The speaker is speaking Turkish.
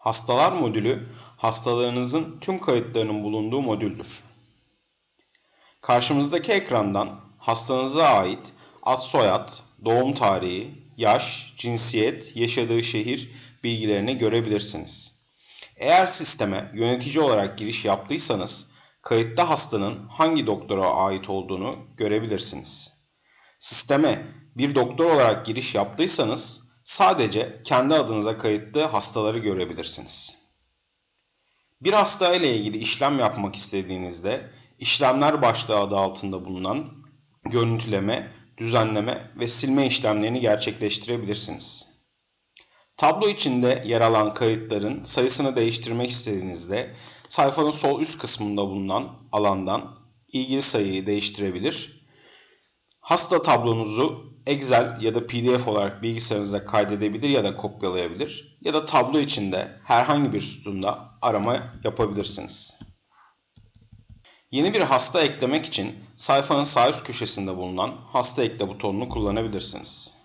Hastalar modülü, hastalarınızın tüm kayıtlarının bulunduğu modüldür. Karşımızdaki ekrandan hastanıza ait ad soyad, doğum tarihi, yaş, cinsiyet, yaşadığı şehir bilgilerini görebilirsiniz. Eğer sisteme yönetici olarak giriş yaptıysanız, kayıtta hastanın hangi doktora ait olduğunu görebilirsiniz. Sisteme bir doktor olarak giriş yaptıysanız, sadece kendi adınıza kayıtlı hastaları görebilirsiniz. Bir hasta ile ilgili işlem yapmak istediğinizde işlemler başlığı adı altında bulunan görüntüleme, düzenleme ve silme işlemlerini gerçekleştirebilirsiniz. Tablo içinde yer alan kayıtların sayısını değiştirmek istediğinizde sayfanın sol üst kısmında bulunan alandan ilgili sayıyı değiştirebilir. Hasta tablonuzu Excel ya da PDF olarak bilgisayarınıza kaydedebilir ya da kopyalayabilir ya da tablo içinde herhangi bir sütunda arama yapabilirsiniz. Yeni bir hasta eklemek için sayfanın sağ üst köşesinde bulunan hasta ekle butonunu kullanabilirsiniz.